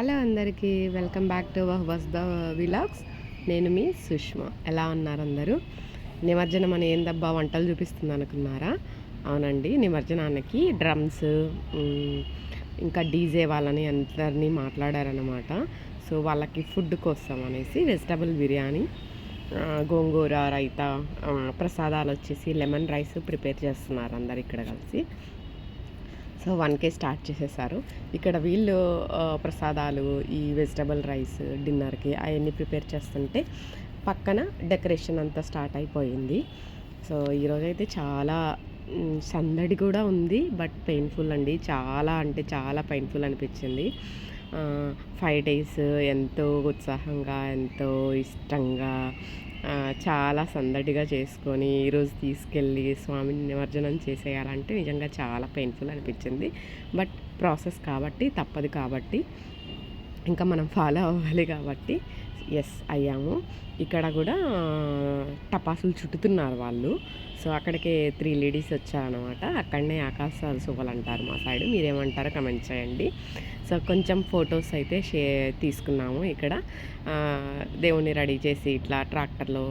Hello అందరికీ welcome back to వస్ the vlogs. నేను మీ సుష్మా. ఎలా ఉన్నారు అందరూ? నిమజ్జనం అని ఏందబ్బా వంటలు చూపిస్తుంది అనుకున్నారా? అవునండి నిమజ్జనానికి డ్రమ్స్ ఇంకా డీజే వాళ్ళని అందరినీ మాట్లాడారనమాట సో వాళ్ళకి ఫుడ్ కోసం అనేసి వెజిటబుల్ బిర్యానీ గోంగూర రైతా ప్రసాదాలు వచ్చేసి లెమన్ రైస్ ప్రిపేర్ చేస్తున్నారు అందరు ఇక్కడ కలిసి. సో వన్కే స్టార్ట్ చేసేసారు. ఇక్కడ వీళ్ళు ప్రసాదాలు ఈ వెజిటబుల్ రైస్ డిన్నర్కి అవన్నీ ప్రిపేర్ చేస్తుంటే పక్కన డెకరేషన్ అంతా స్టార్ట్ అయిపోయింది. సో ఈరోజు అయితే చాలా సందడి కూడా ఉంది బట్ పెయిన్ఫుల్ అండి. చాలా అంటే చాలా పెయిన్ఫుల్ అనిపించింది. ఫైవ్ డేస్ ఎంతో ఉత్సాహంగా ఎంతో ఇష్టంగా చాలా సందడిగా చేసుకొని ఈరోజు తీసుకెళ్ళి స్వామిని నిమజ్జనం చేసేయాలంటే నిజంగా చాలా పెయిన్ఫుల్ అనిపించింది. బట్ ప్రాసెస్ కాబట్టి తప్పదు కాబట్టి ఇంకా మనం ఫాలో అవ్వాలి కాబట్టి ఎస్ అయ్యాము. ఇక్కడ కూడా టపాసులు చుట్టుతున్నారు వాళ్ళు. సో అక్కడికి త్రీ లేడీస్ వచ్చారనమాట అక్కడనే ఆకాశాలు సువ్వలు అంటారు మా సైడ్ మీరేమంటారో కమెంట్ చేయండి. సో కొంచెం ఫొటోస్ అయితే షే తీసుకున్నాము ఇక్కడ. దేవుణ్ణి రెడీ చేసి ఇట్లా ట్రాక్టర్లో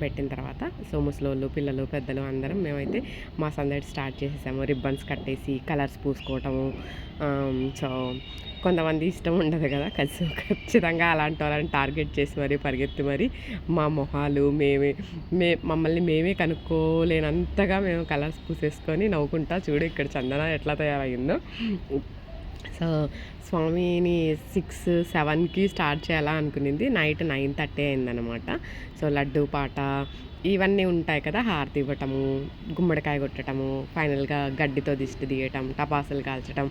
పెట్టిన తర్వాత సో ముసలోళ్ళు పిల్లలు పెద్దలు అందరం మేమైతే మా సందడి స్టార్ట్ చేసేసాము. రిబ్బన్స్ కట్టేసి కలర్స్ పూసుకోవటము సో కొంతమంది ఇష్టం ఉండదు కదా ఖచ్చి ఖచ్చితంగా అలాంటి వాళ్ళని టార్గెట్ చేసి మరీ పరిగెత్తి మరి మా మొహాలు మేమే మే మమ్మల్ని మేమే కనుక్కోలేనంతగా మేము కలర్స్ పూసేసుకొని నవ్వుకుంటా చూడు ఇక్కడ చందన ఎట్లా తయారయ్యిందో. సో స్వామిని సిక్స్ సెవెన్కి స్టార్ట్ చేయాలా అనుకునింది. నైట్ నైన్ థర్టీ అయిందనమాట సో లడ్డు పాట ఇవన్నీ ఉంటాయి కదా హారతి ఇవ్వటము గుమ్మడికాయ కొట్టడము ఫైనల్గా గడ్డితో దిష్టి తీయటం టపాసులు కాల్చడం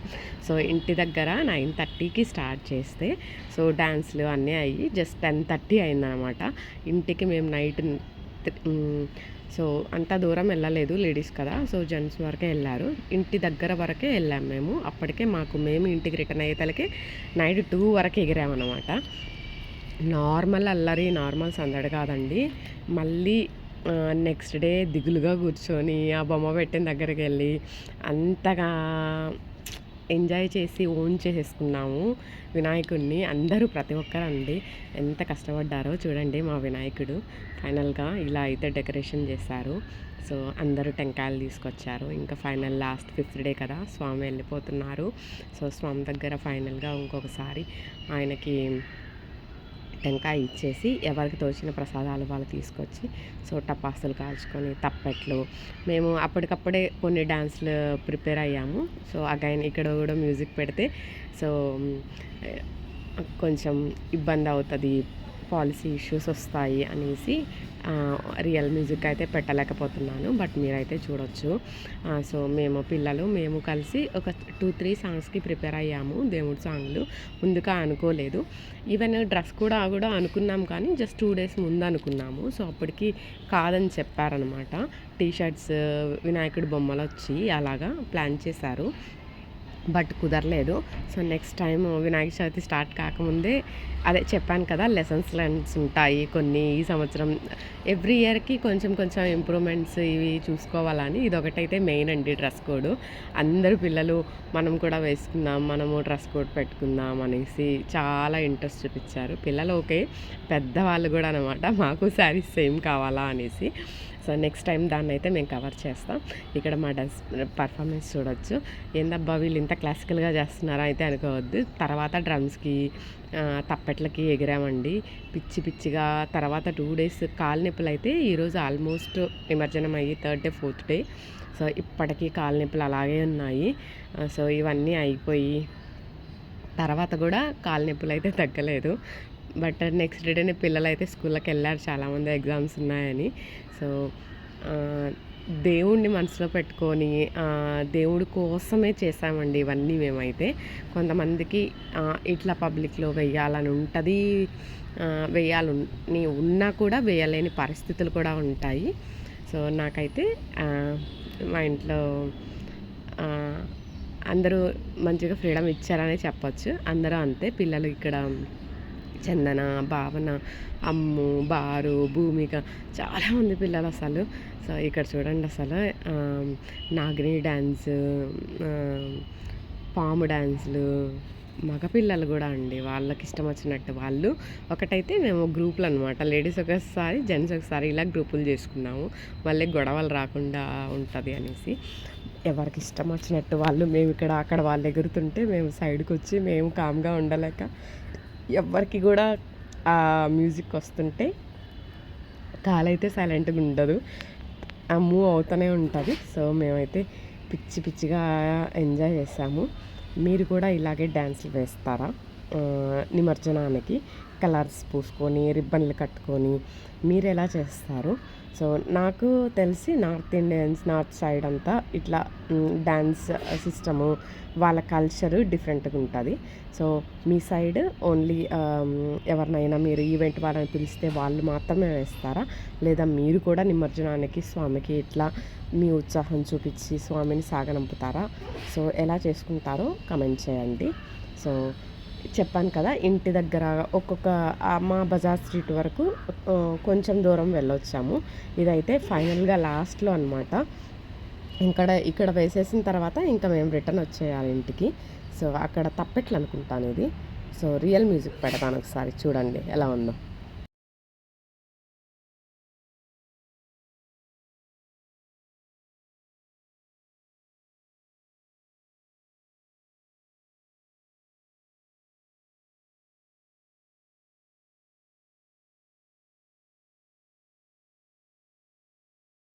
సో ఇంటి దగ్గర నైన్ థర్టీకి స్టార్ట్ చేస్తే సో డ్యాన్స్లు అన్నీ అయ్యి జస్ట్ టెన్ థర్టీ అయిందనమాట ఇంటికి మేము నైట్ సో అంత దూరం వెళ్ళలేదు లేడీస్ కదా. సో జెంట్స్ వరకే వెళ్ళారు. ఇంటి దగ్గర వరకే వెళ్ళాం మేము. అప్పటికే మాకు మేము ఇంటికి రిటర్న్ అయ్యేతలకి నైట్ టూ వరకు ఎగిరామన్నమాట. నార్మల్ అల్లరి నార్మల్ సందడి కాదండి. మళ్ళీ నెక్స్ట్ డే దిగులుగా కూర్చొని ఆ బొమ్మ పెట్టిన దగ్గరికి వెళ్ళి అంతగా ఎంజాయ్ చేసి ఓన్ చేసేసుకున్నాము. వినాయకుడిని అందరూ ప్రతి ఒక్కరండి. ఎంత కష్టపడ్డారో చూడండి మా వినాయకుడు. ఫైనల్గా ఇలా అయితే డెకరేషన్ చేశారు. సో అందరూ టెంకాయలు తీసుకొచ్చారు. ఇంకా ఫైనల్ లాస్ట్ ఫిఫ్త్ డే కదా స్వామి వెళ్ళిపోతున్నారు. సో స్వామి దగ్గర ఫైనల్గా ఇంకొకసారి ఆయనకి టెంకాయ ఇచ్చేసి ఎవరికి తోచిన ప్రసాదాలు వాళ్ళు తీసుకొచ్చి సో టపాసులు కాల్చుకొని తప్పెట్లు. మేము అప్పటికప్పుడే కొన్ని డ్యాన్స్లు ప్రిపేర్ అయ్యాము. సో అగైన్ ఇక్కడ కూడా మ్యూజిక్ పెడితే సో కొంచెం ఇబ్బంది అవుతుంది పాలసీ ఇష్యూస్ వస్తాయి అనేసి రియల్ మ్యూజిక్ అయితే పెట్టలేకపోతున్నాను బట్ మీరైతే చూడొచ్చు. సో మేము పిల్లలు మేము కలిసి ఒక టూ త్రీ సాంగ్స్కి ప్రిపేర్ అయ్యాము దేవుడి సాంగ్లు ముందుగా అనుకోలేదు. ఈవెన్ డ్రెస్ కూడా కూడా అనుకున్నాం కానీ జస్ట్ టూ డేస్ ముందు అనుకున్నాము. సో అప్పటికి కాదని చెప్పారనమాట టీ షర్ట్స్ వినాయకుడి బొమ్మలు వచ్చి అలాగా ప్లాన్ చేశారు. బట్ కుదరలేదు. So next time Vinayaka Chavithi start కాకముందే అదే చెప్పాను కదా లెసన్స్ లెన్స్ ఉంటాయి కొన్ని ఈ సంవత్సరం. ఎవ్రీ ఇయర్కి కొంచెం కొంచెం ఇంప్రూవ్మెంట్స్ ఇవి చూసుకోవాలని ఇదొకటైతే మెయిన్ అండి డ్రెస్ కోడ్ అందరు పిల్లలు మనం కూడా వేసుకుందాం మనము డ్రెస్ కోడ్ పెట్టుకుందాం అనేసి చాలా ఇంట్రెస్ట్ చూపించారు. పిల్లలు ఓకే పెద్దవాళ్ళు కూడా అనమాట మాకు శారీస్ సేమ్ కావాలా అనేసి. సో నెక్స్ట్ టైం దాన్ని అయితే మేము కవర్ చేస్తాం. ఇక్కడ మా డాన్స్ పర్ఫార్మెన్స్ చూడొచ్చు. ఏందబ్బా వీళ్ళు ఇంత క్లాసికల్గా చేస్తున్నారా అయితే అనుకోవద్దు. తర్వాత డ్రమ్స్కి తప్పెట్లకి ఎగిరామండి. పిచ్చి పిచ్చిగా తర్వాత టూ డేస్ కాలు నొప్పులు అయితే ఈరోజు ఆల్మోస్ట్ నిమజ్జనం అయ్యి third day fourth day so ఇప్పటికీ కాలు నొప్పులు అలాగే ఉన్నాయి. సో ఇవన్నీ అయిపోయి తర్వాత కూడా కాలు నొప్పులు అయితే తగ్గలేదు. బట్ నెక్స్ట్ డేనే పిల్లలు అయితే స్కూల్కి వెళ్ళారు. చాలామంది ఎగ్జామ్స్ ఉన్నాయని. సో దేవుణ్ణి మనసులో పెట్టుకొని దేవుడి కోసమే చేసామండి ఇవన్నీ మేమైతే. కొంతమందికి ఇట్లా పబ్లిక్లో వెయ్యాలని ఉంటుంది వేయాలని ఉన్నా కూడా వేయలేని పరిస్థితులు కూడా ఉంటాయి. సో నాకైతే మా ఇంట్లో అందరూ మంచిగా ఫ్రీడమ్ ఇచ్చారనే చెప్పచ్చు. అందరూ అంతే పిల్లలు ఇక్కడ చందన భావన అమ్ము బారు భూమిక చాలామంది పిల్లలు అసలు. సో ఇక్కడ చూడండి అసలు నాగిని డ్యాన్స్ పాము డ్యాన్సులు మగపిల్లలు కూడా అండి. వాళ్ళకి ఇష్టం వచ్చినట్టు వాళ్ళు. ఒకటైతే మేము గ్రూపులు అనమాట లేడీస్ ఒకసారి జెంట్స్ ఒకసారి ఇలా గ్రూపులు చేసుకున్నాము. మళ్ళీ గొడవలు రాకుండా ఉంటుంది అనేసి. ఎవరికి ఇష్టం వచ్చినట్టు వాళ్ళు మేము ఇక్కడ అక్కడ వాళ్ళు ఎగురుతుంటే మేము సైడ్కి వచ్చి మేము కామ్గా ఉండలేక ఎవరికి కూడా ఆ మ్యూజిక్ వస్తుంటే కాలైతే సైలెంట్గా ఉండదు. ఆ మూవ్ అవుతూనే ఉంటుంది. సో మేమైతే పిచ్చి పిచ్చిగా ఎంజాయ్ చేసాము. మీరు కూడా ఇలాగే డ్యాన్స్లు వేస్తారా? నిమజ్జనానికి కలర్స్ పూసుకొని రిబ్బన్లు కట్టుకొని మీరు ఎలా చేస్తారు? సో నాకు తెలిసి నార్త్ ఇండియన్స్ నార్త్ సైడ్ అంతా ఇట్లా డ్యాన్స్ సిస్టము వాళ్ళ కల్చర్ డిఫరెంట్గా ఉంటుంది. సో మీ సైడ్ ఓన్లీ ఎవరినైనా మీరు ఈవెంట్ వాళ్ళని పిలిస్తే వాళ్ళు మాత్రమే వేస్తారా? లేదా మీరు కూడా నిమజ్జనానికి స్వామికి ఇట్లా మీ ఉత్సాహం చూపించి స్వామిని సాగనంపుతారా? సో ఎలా చేసుకుంటారో కమెంట్ చేయండి. సో చెప్పాను కదా ఇంటి దగ్గర ఒక్కొక్క మా బజార్ స్ట్రీట్ వరకు కొంచెం దూరం వెళ్ళొచ్చాము. ఇదైతే ఫైనల్గా లాస్ట్లో అనమాట ఇక్కడ ఇక్కడ వేసేసిన తర్వాత ఇంకా మేము రిటర్న్ వచ్చేయాలి ఇంటికి. సో అక్కడ తప్పెట్లు అనుకుంటాను ఇది సో రియల్ మ్యూజిక్ పెడతాను ఒకసారి చూడండి ఎలా ఉందో.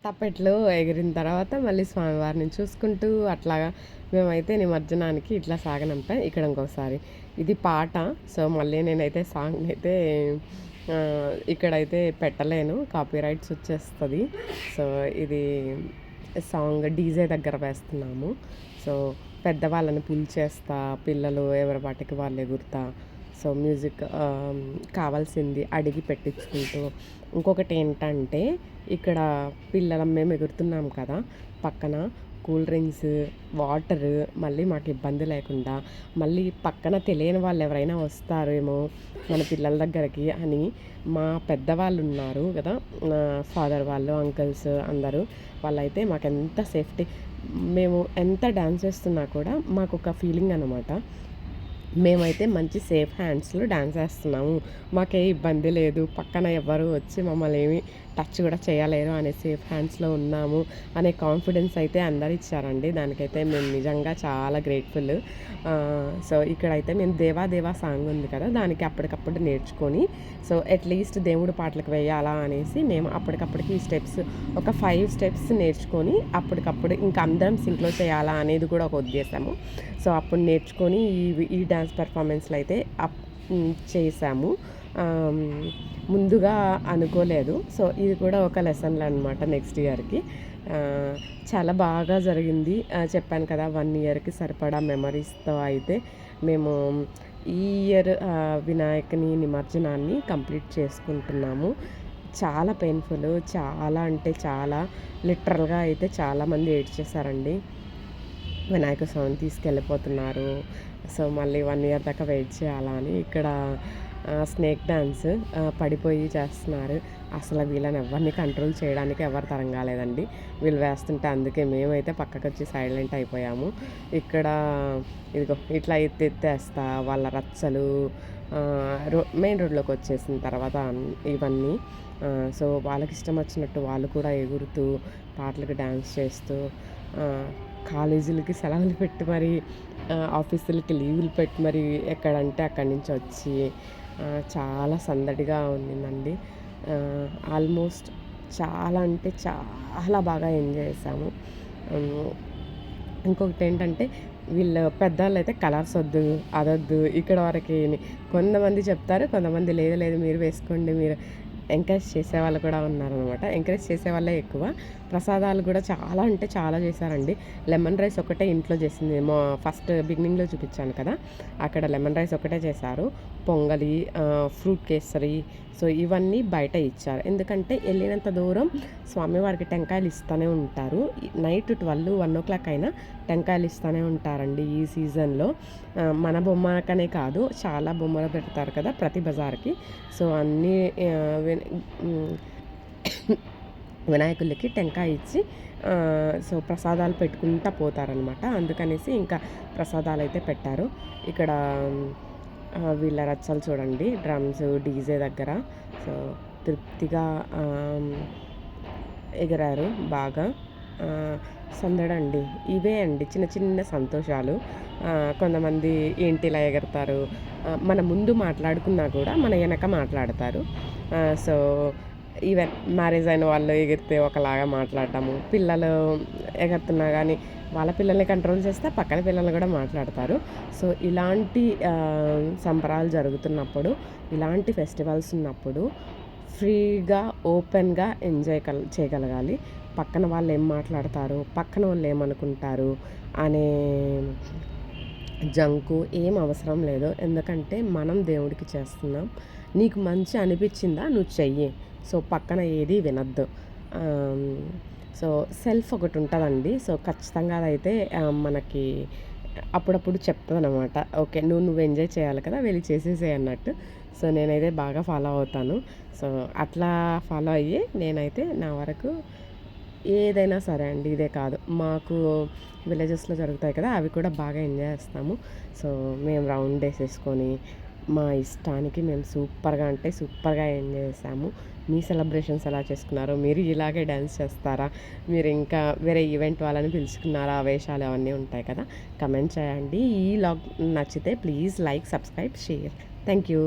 తప్పెట్లు ఎగిరిన తర్వాత మళ్ళీ స్వామివారిని చూసుకుంటూ అట్లాగా మేమైతే నిమజ్జనానికి ఇట్లా సాగనంపాం ఇక్కడ ఇంకొకసారి ఇది పాట సో మళ్ళీ నేనైతే సాంగ్ని అయితే ఇక్కడైతే పెట్టలేను. కాపీ రైట్స్ వచ్చేస్తుంది. సో ఇది సాంగ్ డీజే దగ్గర వేస్తున్నాము. సో పెద్దవాళ్ళని పిలిచేస్తా పిల్లలు ఎవరి వాటికి వాళ్ళు ఎగురుతా సో మ్యూజిక్ కావాల్సింది అడిగి పెట్టించుకుంటూ. ఇంకొకటి ఏంటంటే ఇక్కడ పిల్లలం మేము ఎగురుతున్నాం కదా పక్కన కూల్ డ్రింక్స్ వాటర్ మళ్ళీ మాకు ఇబ్బంది లేకుండా మళ్ళీ పక్కన తెలియని వాళ్ళు ఎవరైనా వస్తారేమో మన పిల్లల దగ్గరికి అని మా పెద్దవాళ్ళు ఉన్నారు కదా ఫాదర్ వాళ్ళు అంకుల్స్ అందరూ వాళ్ళైతే మాకు ఎంత సేఫ్టీ మేము ఎంత డ్యాన్స్ చేస్తున్నా కూడా మాకు ఒక ఫీలింగ్ అనమాట మేమైతే మంచి సేఫ్ హ్యాండ్స్లో డ్యాన్స్ వేస్తున్నాము. మాకే ఇబ్బంది లేదు. పక్కన ఎవరు వచ్చి మమ్మల్ని ఏమి టచ్ కూడా చేయలేరు అనేసి సేఫ్ హ్యాండ్స్లో ఉన్నాము అనే కాన్ఫిడెన్స్ అయితే అందరు ఇచ్చారండి. దానికైతే మేము నిజంగా చాలా గ్రేట్ఫుల్ సో ఇక్కడైతే మేము దేవా దేవా సాంగ్ ఉంది కదా దానికి అప్పటికప్పుడు నేర్చుకొని సో అట్లీస్ట్ దేవుడు పాటలకు వేయాలా అనేసి మేము అప్పటికప్పటికి ఈ స్టెప్స్ ఒక ఫైవ్ స్టెప్స్ నేర్చుకొని అప్పటికప్పుడు ఇంకా అందరం సింక్లో చేయాలా అనేది కూడా ఒక ఉద్దేశము. సో అప్పుడు నేర్చుకొని ఈ ఈ డ్యాన్స్ పెర్ఫార్మెన్స్లో అయితే అప్ చేసాము ముందుగా అనుకోలేదు. సో ఇది కూడా ఒక లెసన్లు అనమాట నెక్స్ట్ ఇయర్కి చాలా బాగా జరిగింది. చెప్పాను కదా వన్ ఇయర్కి సరిపడా మెమరీస్తో అయితే మేము ఈ ఇయర్ వినాయకుని నిమజ్జనాన్ని కంప్లీట్ చేసుకుంటున్నాము. చాలా పెయిన్ఫుల్ చాలా అంటే చాలా లిటరల్గా అయితే చాలామంది ఏడ్చేశారండి. వినాయక స్వామిని తీసుకెళ్ళిపోతున్నారు. సో మళ్ళీ వన్ ఇయర్ దాకా వెయిట్ చేయాలా అని ఇక్కడ స్నేక్ డ్యాన్స్ పడిపోయి చేస్తున్నారు. అసలు వీళ్ళని ఎవరిని కంట్రోల్ చేయడానికి ఎవరు తరంగా లేదండి వీళ్ళు వేస్తుంటే అందుకే మేమైతే పక్కకు వచ్చి సైలెంట్ అయిపోయాము. ఇక్కడ ఇదిగో ఇట్లా ఎత్తి ఎత్తేస్తా వాళ్ళ రచ్చలు రో మెయిన్ రోడ్లోకి వచ్చేసిన తర్వాత ఇవన్నీ. సో వాళ్ళకి ఇష్టం వచ్చినట్టు వాళ్ళు కూడా ఎగురుతూ పాటలకు డ్యాన్స్ చేస్తూ కాలేజీలకి సెలవులు పెట్టి మరి ఆఫీసులకి లీవులు పెట్టి మరి ఎక్కడంటే అక్కడి నుంచి వచ్చి చాలా సందడిగా ఉండిందండి. ఆల్మోస్ట్ చాలా అంటే చాలా బాగా ఎంజాయ్ చేసాము. ఇంకొకటి ఏంటంటే వీళ్ళు పెద్దవాళ్ళు అయితే కలర్స్ వద్దు అదొద్దు ఇక్కడ వరకు కొంతమంది చెప్తారు కొంతమంది లేదు లేదు మీరు వేసుకోండి మీరు ఎంకరేజ్ చేసే వాళ్ళు కూడా ఉన్నారనమాట ఎంకరేజ్ చేసే వాళ్ళే ఎక్కువ. ప్రసాదాలు కూడా చాలా అంటే చాలా చేశారండి. లెమన్ రైస్ ఒకటే ఇంట్లో చేసింది. మా ఫస్ట్ బిగినింగ్లో చూపించాను కదా అక్కడ లెమన్ రైస్ ఒకటే చేశారు. పొంగలి ఫ్రూట్ కేసరి సో ఇవన్నీ బయట ఇచ్చారు. ఎందుకంటే వెళ్ళినంత దూరం స్వామివారికి టెంకాయలు ఇస్తూనే ఉంటారు. Night twelve one o'clock అయినా టెంకాయలు ఇస్తూనే ఉంటారండి ఈ సీజన్లో. మన బొమ్మకనే కాదు చాలా బొమ్మలు పెడతారు కదా ప్రతి బజార్కి. సో అన్నీ వినాయకులకి టెంకాయ ఇచ్చి సో ప్రసాదాలు పెట్టుకుంటా పోతారనమాట అందుకనేసి ఇంకా ప్రసాదాలు అయితే పెట్టారు. ఇక్కడ వీళ్ళ రచ్చలు చూడండి. డ్రమ్స్ డీజే దగ్గర. సో తృప్తిగా ఎగరారు బాగా. సందడండి. ఇవే అండి చిన్న చిన్న సంతోషాలు. కొంతమంది ఏంటి ఇలా ఎగరతారు మన ముందు మాట్లాడుకున్నా కూడా మన వెనక మాట్లాడతారు. సో ఈవెన్ మ్యారేజ్ అయిన వాళ్ళు ఎగిరితే ఒకలాగా మాట్లాడటము పిల్లలు ఎగరుతున్నా కానీ వాళ్ళ పిల్లల్ని కంట్రోల్ చేస్తే పక్కన పిల్లలు కూడా మాట్లాడతారు. సో ఇలాంటి సంబరాలు జరుగుతున్నప్పుడు ఇలాంటి ఫెస్టివల్స్ ఉన్నప్పుడు ఫ్రీగా ఓపెన్గా ఎంజాయ్ కల్ చేయగలగాలి. పక్కన వాళ్ళు ఏం మాట్లాడతారు పక్కన వాళ్ళు ఏమనుకుంటారు అనే జంకు ఏం అవసరం లేదు. ఎందుకంటే మనం దేవుడికి చేస్తున్నాం. నీకు మంచి అనిపించిందా? నువ్వు చెయ్యి. సో పక్కన ఏది వినద్దు. సో సెల్ఫ్ ఒకటి ఉంటుందండి. సో ఖచ్చితంగా అదైతే మనకి అప్పుడప్పుడు చెప్తుంది అనమాట ఓకే నువ్వు నువ్వు ఎంజాయ్ చేయాలి కదా వెళ్ళి చేసేసే అన్నట్టు. సో నేనైతే బాగా ఫాలో అవుతాను. సో అట్లా ఫాలో అయ్యి నేనైతే నా వరకు ఏదైనా సరే అండి ఇదే కాదు. మాకు విలేజెస్లో జరుగుతాయి కదా అవి కూడా బాగా ఎంజాయ్ చేస్తాము. సో మేము రౌండ్ వేసేసుకొని మా ఇష్టానికి మేము సూపర్గా అంటే సూపర్గా ఎంజాయ్ చేసాము మీ సెలబ్రేషన్స్ ఎలా చేసుకున్నారో? మీరు ఇలాగే డ్యాన్స్ చేస్తారా? మీరు ఇంకా వేరే ఈవెంట్ వాళ్ళని పిలుచుకున్నారా? ఆవేశాలు వేషాలు అవన్నీ ఉంటాయి కదా? కమెంట్ చేయండి. ఈ లాగ్ నచ్చితే please like subscribe share. Thank you.